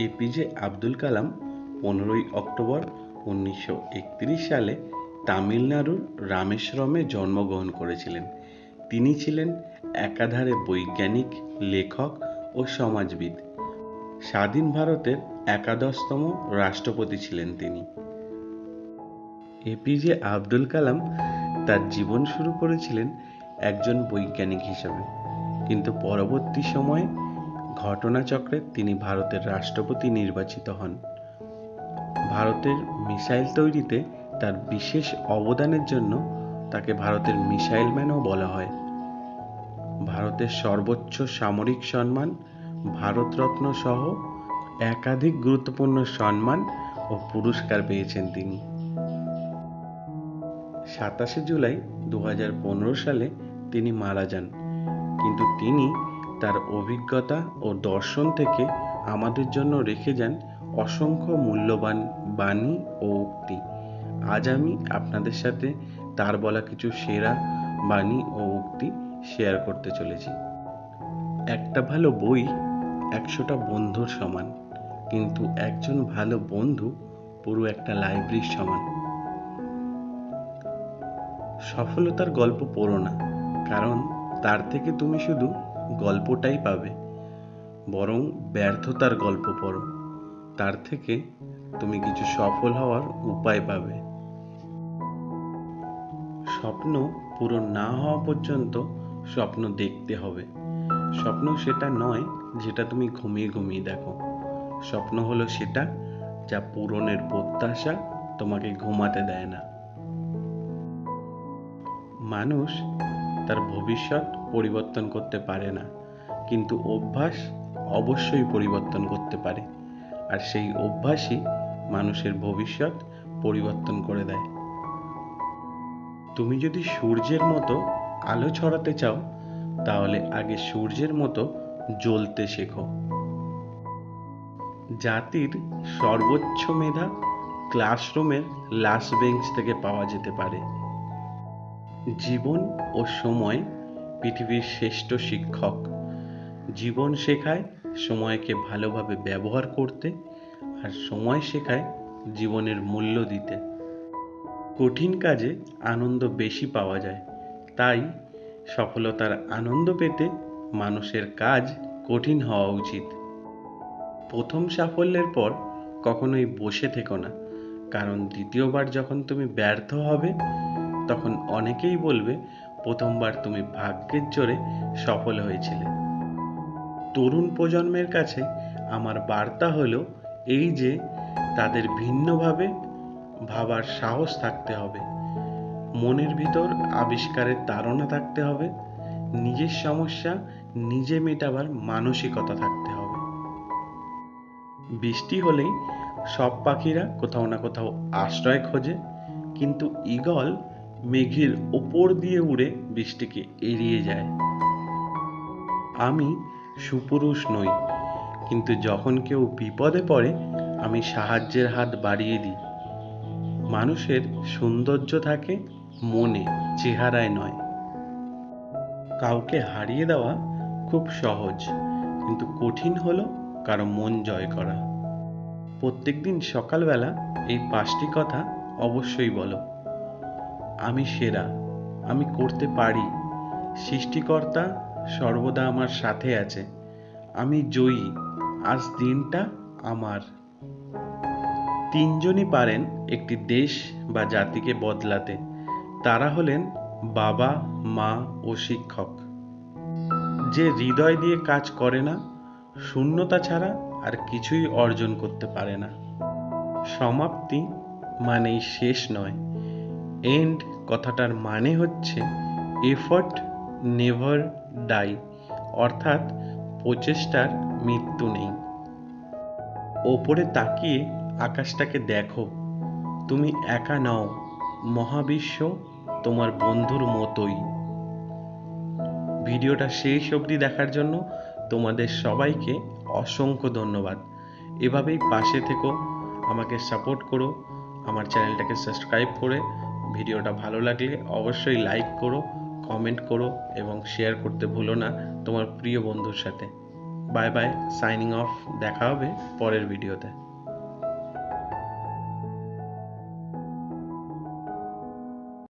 APJ Abdul Kalam পনেরোই October উনিশশো একত্রিশ সালে তামিলনাড়ুর রামেশ্বরমে জন্মগ্রহণ করেছিলেন। তিনি ছিলেন একাধারে বৈজ্ঞানিক, লেখক ও সমাজবিদ। স্বাধীন ভারতের একাদশতম রাষ্ট্রপতি ছিলেন তিনি। এপিজে আব্দুল কালাম তার জীবন শুরু করেছিলেন একজন বৈজ্ঞানিক হিসেবে। কিন্তু পরবর্তী সময়ে ঘটনাচক্রে তিনি ভারতের রাষ্ট্রপতি নির্বাচিত হন। ভারতের মিসাইল তৈরিতে তার বিশেষ অবদানের জন্য তাকে ভারতের মিসাইল ম্যানও বলা হয়। ভারতের সর্বোচ্চ সামরিক সম্মান, ভারতরত্ন সহ একাধিক গুরুত্বপূর্ণ সম্মান ও পুরস্কার পেয়েছেন তিনি। সাতাশে জুলাই দু হাজার পনেরো সালে তিনি মারা যান, কিন্তু তিনি তার অভিজ্ঞতা ও দর্শন থেকে আমাদের জন্য রেখে যান অসংখ্য মূল্যবান বাণী ও উক্তি। আজ আমি আপনাদের সাথে তার বলা কিছু সেরা বাণী ও উক্তি শেয়ার করতে চলেছি। একটা ভালো বই একশোটা বন্ধুর সমান, কিন্তু একজন ভালো বন্ধু পুরো একটা লাইব্রেরির সমান। সফলতার গল্প পড়ো না, কারণ তার থেকে তুমি শুধু গল্পটাই পাবে। বরং ব্যর্থতার গল্প পড়ো। তার থেকে তুমি কিছু সফল হওয়ার উপায় পাবে। স্বপ্ন পুরো না হওয়া পর্যন্ত স্বপ্ন দেখতে হবে। স্বপ্ন সেটা নয় যেটা তুমি ঘুমিয়ে ঘুমিয়ে দেখো। স্বপ্ন হলো সেটা যা পূরণের প্রত্যাশা তোমাকে ঘুমাতে দেয় না। মানুষ তার ভবিষ্যৎ পরিবর্তন করতে পারে না। কিন্তু অভ্যাস অবশ্যই পরিবর্তন করতে পারে। আর সেই অভ্যাসই মানুষের ভবিষ্যৎ পরিবর্তন করে দেয়। তুমি যদি সূর্যের মতো আলো ছড়াতে চাও, তাহলে আগে সূর্যের মতো জ্বলতে শেখো। জাতির সর্বোচ্চ মেধা ক্লাসরুমের লাস্ট বেঞ্চ থেকে পাওয়া যেতে পারে। জীবন ও সময় পৃথিবীর শ্রেষ্ঠ শিক্ষক। জীবন শেখায় সময়কে ভালোভাবে ব্যবহার করতে আর সময় শেখায় জীবনের মূল্য দিতে। কঠিন কাজে আনন্দ বেশি পাওয়া যায়, তাই সফলতার আনন্দ পেতে মানুষের কাজ কঠিন হওয়া উচিত। প্রথম সাফল্যের পর কখনোই বসে থেকো না, কারণ দ্বিতীয়বার যখন তুমি ব্যর্থ হবে তখন অনেকেই বলবে, প্রথমবার তুমি ভাগ্যের জোরে সফল হয়েছিলে। তরুণ প্রজন্মের কাছে আমার বার্তা হলো এই যে, তাদের ভিন্নভাবে ভাবার সাহস থাকতে হবে। মনের ভিতর আবিষ্কারের তাড়না থাকতে হবে। নিজের সমস্যা নিজে মেটাবার মানসিকতা থাকতে হবে। বৃষ্টি হলেই সব পাখিরা কোথাও না কোথাও আশ্রয় খোঁজে, কিন্তু ঈগল মেঘের ওপর দিয়ে উড়ে বৃষ্টিকে এড়িয়ে যায়। আমি সুপুরুষ নই, কিন্তু যখন কেউ বিপদে পড়ে, আমি সাহায্যের হাত বাড়িয়ে দিই। মানুষের সৌন্দর্য থাকে, মনে চেহারায় নয়। কাউকে হারিয়ে দেওয়া খুব সহজ, কিন্তু কঠিন হলো কারও মন জয় করা। প্রত্যেকদিন সকালবেলা এই পাঁচটি কথা অবশ্যই বলো। আমি সেরা। আমি করতে পারি। সৃষ্টিকর্তা সর্বদা আমার সাথে আছে। আমি জয়ী। আজ দিনটা আমার। তিনজনই পারেন একটি দেশ বা জাতিকে বদলাতে। তারা হলেন বাবা, মা ও শিক্ষক। যে হৃদয় দিয়ে কাজ করে না, শূন্যতা ছাড়া আর কিছুই অর্জন করতে পারে না। সমাপ্তি মানেই শেষ নয়। এন্ড কথাটার মানে হচ্ছে এফর্ট নেভার ডাই অর্থাৎ প্রচেষ্টার মৃত্যু নেই। ওপরে তাকিয়ে আকাশটাকে দেখো, তুমি একা নাও, মহাবিশ্ব তোমার বন্ধুর মতোই। ভিডিওটা শেষ অবধি দেখার জন্য তোমাদের সবাইকে অসংখ্য ধন্যবাদ। এভাবেই পাশে থেকো, আমাকে সাপোর্ট করো, আমার চ্যানেলটাকে সাবস্ক্রাইব করে ভিডিওটা ভালো লাগলে অবশ্যই লাইক করো কমেন্ট করো এবং শেয়ার করতে ভুলো না তোমার প্রিয় বন্ধুর সাথে। বাই বাই সাইনিং অফ দেখা হবে পরের ভিডিওতে।